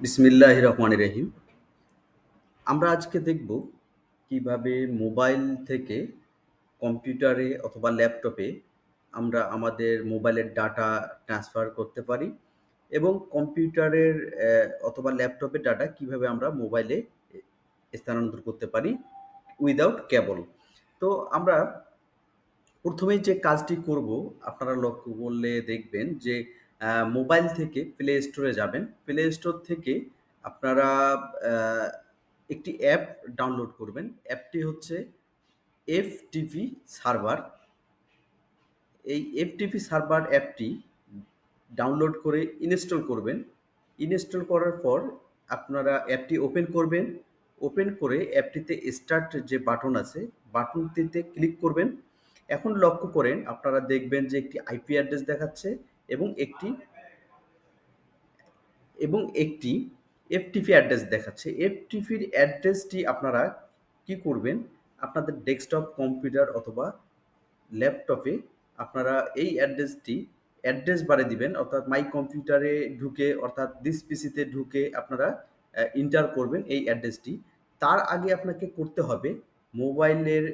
বিসমিল্লাহ রহমান রহিম। আমরা আজকে দেখব কীভাবে মোবাইল থেকে কম্পিউটারে অথবা ল্যাপটপে আমরা আমাদের মোবাইলের ডাটা ট্রান্সফার করতে পারি এবং কম্পিউটারের অথবা ল্যাপটপের ডাটা কীভাবে আমরা মোবাইলে স্থানান্তর করতে পারি উইদাউট কেবল। তো আমরা প্রথমেই যে কাজটি করব, আপনারা লক্ষ্য করলে দেখবেন যে মোবাইল থেকে প্লে স্টোরে যাবেন। প্লে স্টোর থেকে আপনারা একটি অ্যাপ ডাউনলোড করবেন। অ্যাপটি হচ্ছে এফটিপি সার্ভার এই এফ টিভি সার্ভার অ্যাপটি ডাউনলোড করে ইনস্টল করবেন। ইনস্টল করার পর আপনারা অ্যাপটি ওপেন করবেন। ওপেন করে অ্যাপটিতে স্টার্ট যে বাটন আছে বাটনটিতে ক্লিক করবেন। এখন লক্ষ্য করেন, আপনারা দেখবেন যে একটি আইপি অ্যাড্রেস দেখাচ্ছে। এবং একটি এবং একটি এফটিপি অ্যাড্রেস দেখাচ্ছে। এফটিপির অ্যাড্রেসটি আপনারা কি করবেন? আপনাদের ডেস্কটপ কম্পিউটার অথবা ল্যাপটপে আপনারা এই অ্যাড্রেসটি অ্যাড্রেস বারে দিবেন। অর্থাৎ মাই কম্পিউটারে ঢুকে, অর্থাৎ দিস পিসিতে ঢুকে আপনারা ইন্টার করবেন এই অ্যাড্রেসটি তার আগে আপনাকে করতে হবে মোবাইলের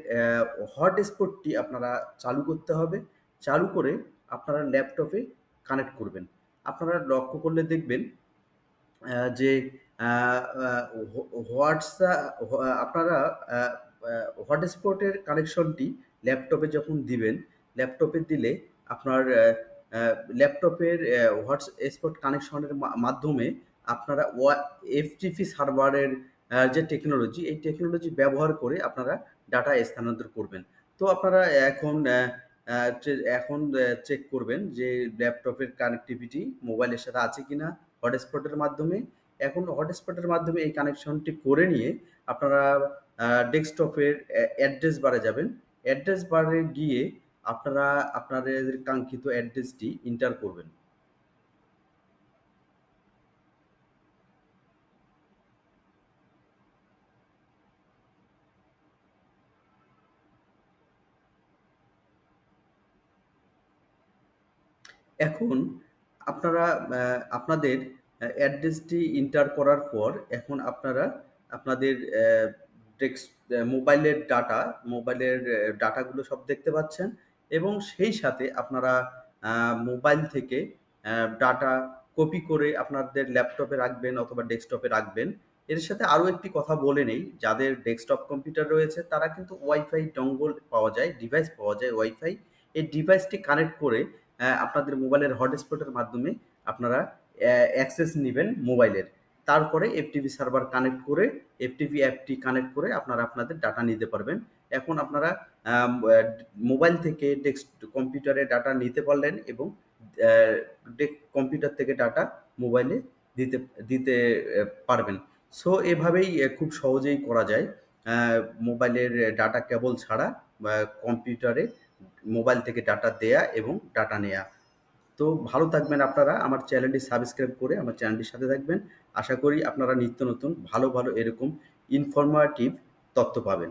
হটস্পটটি আপনারা চালু করতে হবে। চালু করে আপনারা ল্যাপটপে কানেক্ট করবেন। আপনারা লক্ষ্য করলে দেখবেন যে হোয়াটসঅ্যাপ আপনারা হটস্পটের কানেকশনটি ল্যাপটপে যখন দিবেন, ল্যাপটপে দিলে আপনার ল্যাপটপের হটস্পট কানেকশনের মাধ্যমে আপনারা এফটিপি সার্ভারের যে টেকনোলজি, এই টেকনোলজি ব্যবহার করে আপনারা ডাটা স্থানান্তর করবেন। তো আপনারা এখন এখন চেক করবেন যে ল্যাপটপের কানেক্টিভিটি মোবাইলের সাথে আছে কিনা হটস্পটের মাধ্যমে। এখন হটস্পটের মাধ্যমে এই কানেকশনটি করে নিয়ে আপনারা ডেস্কটপের অ্যাড্রেস বারে যাবেন। অ্যাড্রেস বারে গিয়ে আপনারা, আপনাদের কাঙ্ক্ষিত অ্যাড্রেসটি ইন্টার করবেন। এখন আপনারা আপনাদের অ্যাড্রেসটি এন্টার করার পর এখন আপনারা আপনাদের মোবাইলের ডাটা, মোবাইলের ডাটাগুলো সব দেখতে পাচ্ছেন এবং সেই সাথে আপনারা মোবাইল থেকে ডাটা কপি করে আপনাদের ল্যাপটপে রাখবেন অথবা ডেস্কটপে রাখবেন। এর সাথে আরও একটি কথা বলে নেই, যাদের ডেস্কটপ কম্পিউটার রয়েছে তারা কিন্তু ওয়াইফাই, ডঙ্গল পাওয়া যায়, ডিভাইস পাওয়া যায় ওয়াইফাই। এই ডিভাইসটি কানেক্ট করে আপনাদের মোবাইলের হটস্পটের মাধ্যমে আপনারা অ্যাক্সেস নেবেন মোবাইলের। তারপরে এফটিপি সার্ভার কানেক্ট করে এফটিপি অ্যাপটি কানেক্ট করে আপনারা আপনাদের ডাটা নিতে পারবেন। এখন আপনারা মোবাইল থেকে ডেস্ক কম্পিউটারে ডাটা নিতে পারলেন এবং কম্পিউটার থেকে ডাটা মোবাইলে দিতে দিতে পারবেন। সো এভাবেই খুব সহজেই করা যায়। মোবাইলের ডাটা কেবল ছাড়া কম্পিউটারে মোবাইল থেকে ডাটা দেয়া এবং ডাটা নেয়া। তো ভালো থাকবেন আপনারা। আমার চ্যানেলটি সাবস্ক্রাইব করে আমার চ্যানেলটির সাথে থাকবেন। আশা করি আপনারা নিত্য নতুন ভালো ভালো এরকম ইনফরমেটিভ তথ্য পাবেন।